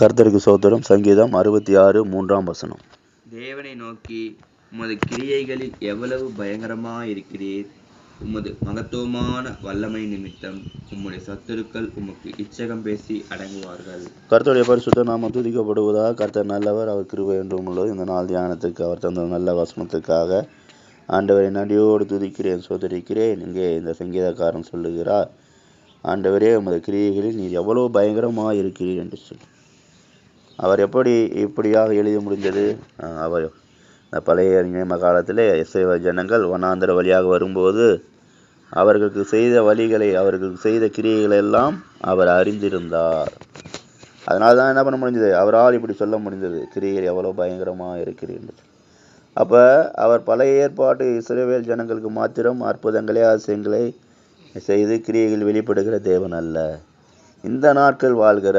கர்த்தருக்கு சோத்திரம் சங்கீதம் அறுபத்தி ஆறு மூன்றாம் வசனம். தேவனை நோக்கி உமது கிரியைகளில் எவ்வளவு பயங்கரமாயிருக்கிறீர்? உமது மகத்துவமான வல்லமை நிமித்தம் உம்முடைய சத்துருக்கள் உமக்கு இச்சகம் பேசி அடங்குவார்கள். கர்த்தருடைய பரிசுத்த நாமம் துதிக்கப்படுவதாக கர்த்தர் நல்லவர் அவர் கிருபை என்றும் உள்ளது இந்த நாள் தியானத்துக்கு அவர் தந்த நல்ல வசனத்துக்காக ஆண்டவரை நன்றியோடு துதிக்கிறேன் சோதரிக்கிறேன். இங்கே இந்த சங்கீதக்காரன் சொல்லுகிறார் ஆண்டவரே உமது கிரியைகளில் நீர் எவ்வளோ பயங்கரமாக இருக்கிறீர் என்று சொல்லி. அவர் எப்படி இப்படியாக எழுத முடிந்தது? அவர் பழைய நியம காலத்திலே இஸ்ரவேல ஜனங்கள் வனாந்தர வழியாக வரும்போது அவர்களுக்கு செய்த வழிகளை அவர்களுக்கு செய்த கிரியைகளை எல்லாம் அவர் அறிந்திருந்தார். அதனால தான் என்ன பண்ண முடிஞ்சது? அவரால் இப்படி சொல்ல முடிந்தது. கிரியைகள் எவ்வளோ பயங்கரமாக இருக்கிறது அப்போ அவர் பழைய ஏற்பாட்டு இஸ்ரேவேல் ஜனங்களுக்கு மாத்திரம் அற்புதங்களே ஆசியங்களை செய்து கிரியைகள் வெளிப்படுகிற தேவன் அல்ல. இந்த நாட்கள் வாழ்கிற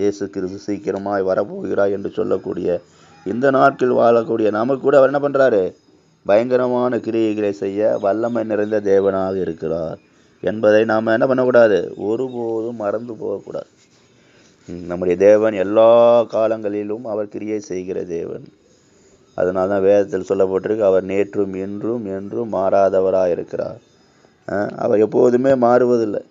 இயேசு கிறிஸ்து சீக்கிரமாய் வரப்போகிறாய் என்று சொல்லக்கூடிய இந்த நாட்கள் வாழக்கூடிய நமக்கு கூட அவர் என்ன பண்ணுறாரு பயங்கரமான கிரியைகளை செய்ய வல்லமை நிறைந்த தேவனாக இருக்கிறார். என்பதை நாம் என்ன பண்ணக்கூடாது? ஒருபோதும் மறந்து போகக்கூடாது. நம்முடைய தேவன் எல்லா காலங்களிலும் அவர் கிரியை செய்கிற தேவன். அதனால தான் வேதத்தில் சொல்லப்பட்டிருக்கு அவர் நேற்றும் இன்றும் என்றும் மாறாதவராக இருக்கிறார் அவர் எப்போதுமே மாறுவதில்லை.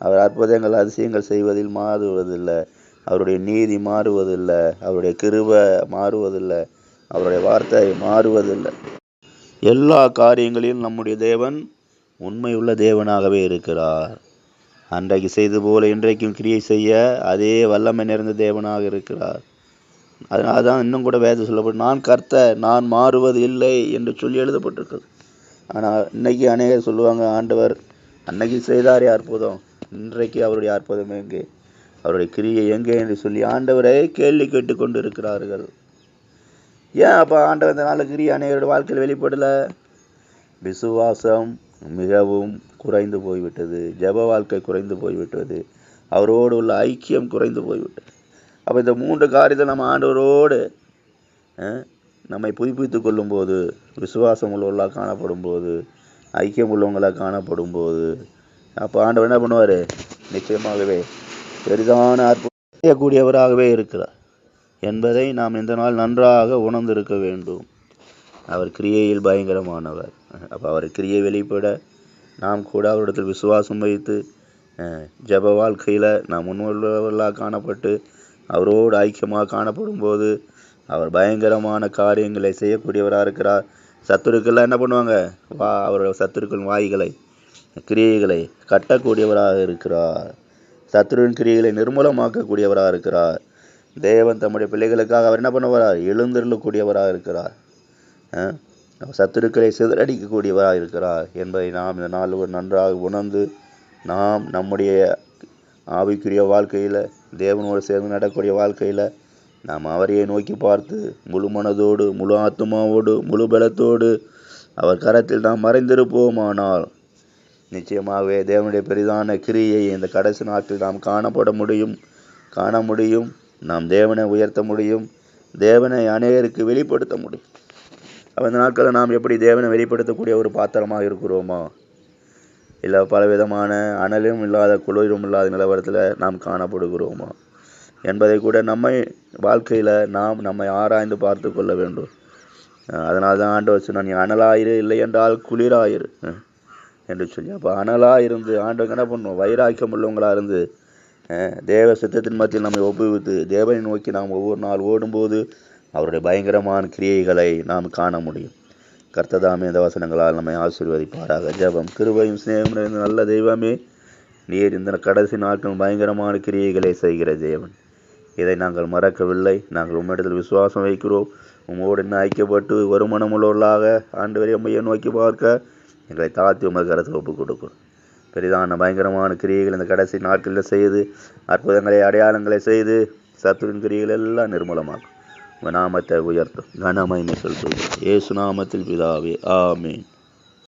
அவர் அற்புதங்கள் அதிசயங்கள் செய்வதில் மாறுவதில்லை. அவருடைய நீதி மாறுவதில்லை. அவருடைய கிருபை மாறுவதில்லை. அவருடைய வார்த்தை மாறுவதில்லை. எல்லா காரியங்களிலும் நம்முடைய தேவன் உண்மையுள்ள தேவனாகவே இருக்கிறார். அன்றைக்கு செய்து போல இன்றைக்கும் கிரியை செய்ய அதே வல்லமை நிறைந்த தேவனாக இருக்கிறார். அதனால தான் இன்னும் கூட வேதம் சொல்லப்பட்டு நான் கர்த்த நான் மாறுவது இல்லை என்று சொல்லி எழுதப்பட்டிருக்குது ஆனால் இன்னைக்கு அநேகர் சொல்லுவாங்க ஆண்டவர் அன்னைக்கு செய்தாரே அற்புதம் இன்றைக்கு அவருடைய அற்புதம் எங்கே? அவருடைய கிரியை எங்கே என்று சொல்லி ஆண்டவரை கேள்வி கேட்டு கொண்டு இருக்கிறார்கள் ஏன் அப்போ ஆண்டவர் இந்த நாள் கிரியை அநேகருடைய வாழ்க்கையில் வெளிப்படலை? விசுவாசம் மிகவும் குறைந்து போய்விட்டது. ஜெப வாழ்க்கை குறைந்து போய்விட்டது. அவரோடு உள்ள ஐக்கியம் குறைந்து போய்விட்டது. அப்போ இந்த மூன்று காரியத்தை நம்ம ஆண்டவரோடு நம்மை புதுப்பித்து கொள்ளும்போது விசுவாசம் உள்ளவர்களாக காணப்படும் போது ஐக்கியம் உள்ளவங்களாக காணப்படும் போது அப்போ ஆண்டவர் என்ன பண்ணுவார்? நிச்சயமாகவே பெரிதான அற்புதம் செய்யக்கூடியவராகவே இருக்கிறார். என்பதை நாம் இந்த நாள் நன்றாக உணர்ந்திருக்க வேண்டும். அவர் கிரியையில் பயங்கரமானவர். அப்போ அவர் கிரியை வெளிப்பட நாம் கூட அவரிடத்தில் விசுவாசம் வைத்து ஜப ஜெப வாழ்க்கையில் நாம் முன்னோர்களாக காணப்பட்டு அவரோடு ஐக்கியமாக காணப்படும் போது அவர் பயங்கரமான காரியங்களை செய்யக்கூடியவராக இருக்கிறார். சத்துருக்கள்லாம் என்ன பண்ணுவாங்க? வா அவரோட சத்துருக்கள் வாய்களை கிரியைகளை கட்டக்கூடியவராக இருக்கிறார். சத்துருவின் கிரியைகளை நிர்மூலமாக்கக்கூடியவராக இருக்கிறார். தேவன் தம்முடைய பிள்ளைகளுக்காக அவர் என்ன பண்ணுவார்? எழுந்திருக்கக்கூடியவராக இருக்கிறார். சத்துருக்களை சிதறடிக்கக்கூடியவராக இருக்கிறார் என்பதை நாம் இந்த நாள் நன்றாக உணர்ந்து நாம் நம்முடைய ஆவிக்குரிய வாழ்க்கையில் தேவனோடு சேர்ந்து நடக்கூடிய வாழ்க்கையில் நாம் அவரையே நோக்கி பார்த்து முழு மனதோடு முழு ஆத்மாவோடு முழு பலத்தோடு அவர் கரத்தில் நாம் மறைந்திருப்போமானால் நிச்சயமாகவே தேவனுடைய பெரிதான கிரியை இந்த கடைசி நாட்டில் நாம் காணப்பட முடியும். காண முடியும். நாம் தேவனை உயர்த்த முடியும். தேவனை அநேகருக்கு வெளிப்படுத்த முடியும். அந்த நாட்களில் நாம் எப்படி தேவனை வெளிப்படுத்தக்கூடிய ஒரு பாத்திரமாக இருக்கிறோமா? இல்லை பலவிதமான அனலும் இல்லாத குளிரும் இல்லாத நிலவரத்தில் நாம் காணப்படுகிறோமா? என்பதை கூட நம்மை வாழ்க்கையில் நாம் நம்மை ஆராய்ந்து பார்த்து கொள்ள வேண்டும். அதனால் தான் ஆண்டவர் சொன்னார் நீ அனலாயிரு இல்லை என்றால் குளிராயிரு. என்று சொல்லி அப்போ அனலாக இருந்து ஆண்டவங்க என்ன பண்ணும்? வைராக்கியம் உள்ளவங்களாக இருந்து தேவ சித்தத்தின் மத்தியில் நம்மை ஒப்புவித்து தேவனை நோக்கி நாம் ஒவ்வொரு நாள் ஓடும்போது அவருடைய பயங்கரமான கிரியைகளை நாம் காண முடியும். கர்த்ததாமே இந்த வசனங்களால் நம்மை ஆசீர்வதிப்பாராக. ஜெபம் கிருபையும் சிநேகம் நிறைந்த நல்ல தெய்வமே நீர் இந்த கடைசி நாட்கள் பயங்கரமான கிரியைகளை செய்கிற தேவன். இதை நாங்கள் மறக்கவில்லை. நாங்கள் உம்மிடத்தில் விசுவாசம் வைக்கிறோம். உம்மோடு என்ன ஐக்கியப்பட்டு வருமானமுள்ளவர்களாக ஆண்டு வரை அம்மையை நோக்கி பார்க்க எங்களை தாழ்த்தி உமது கரத்தில் ஒப்புக் கொடுக்கும் பெரிதான பயங்கரமான கிரியைகள் இந்த கடைசி நாட்களில் செய்து அற்புதங்களை அடையாளங்களை செய்து சத்துவின் கிரியைகள் எல்லாம் நிர்மூலமாக்கும். உங்கள் நாமத்தை உயர்த்தும். கனமகிமை செலுத்துவோம். இயேசு நாமத்தில் பிதாவே ஆமீன்.